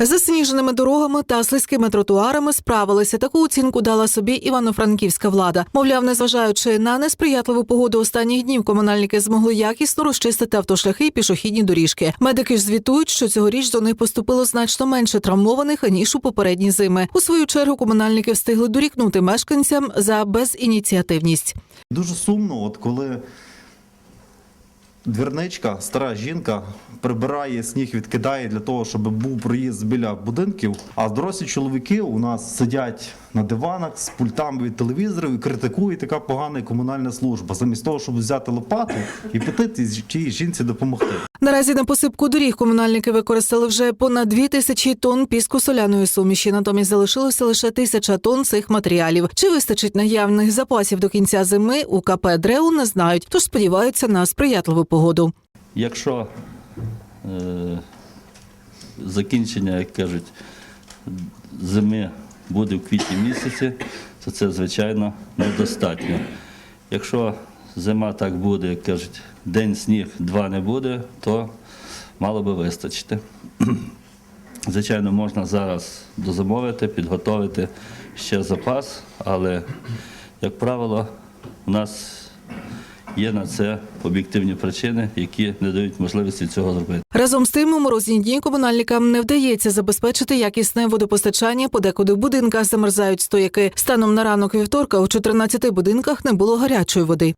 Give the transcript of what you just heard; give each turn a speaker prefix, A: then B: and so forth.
A: Засніженими дорогами та слизькими тротуарами справилися. Таку оцінку дала собі івано-франківська влада. Мовляв, незважаючи на несприятливу погоду останніх днів, комунальники змогли якісно розчистити автошляхи і пішохідні доріжки. Медики ж звітують, що цьогоріч до них поступило значно менше травмованих ніж у попередні зими. У свою чергу комунальники встигли дорікнути мешканцям за безініціативність.
B: Дуже сумно, от коли двірничка, стара жінка, прибирає сніг, відкидає для того, щоб був проїзд біля будинків. А дорослі чоловіки у нас сидять на диванах з пультами від телевізорів і критикує така погана комунальна служба, замість того, щоб взяти лопату і тій- тій жінці допомогти.
A: Наразі на посипку доріг комунальники використали вже понад дві тисячі тонн піску соляної суміші. Натомість залишилося лише тисяча тонн цих матеріалів. Чи вистачить наявних запасів до кінця зими у КП ДРЕУ не знають, тож сподіваються на сприятливу погоду.
C: Якщо е, закінчення, як кажуть, зими буде в квітні місяці, то це, звичайно, недостатньо. Якщо зима так буде, як кажуть, день сніг, два не буде, то мало би вистачити. Звичайно, можна зараз дозамовити, підготовити ще запас, але, як правило, у нас є на це об'єктивні причини, які не дають можливості цього зробити.
A: Разом з тим, у морозні дні комунальникам не вдається забезпечити якісне водопостачання. Подекуди в будинках замерзають стояки. Станом на ранок вівторка у 14 будинках не було гарячої води.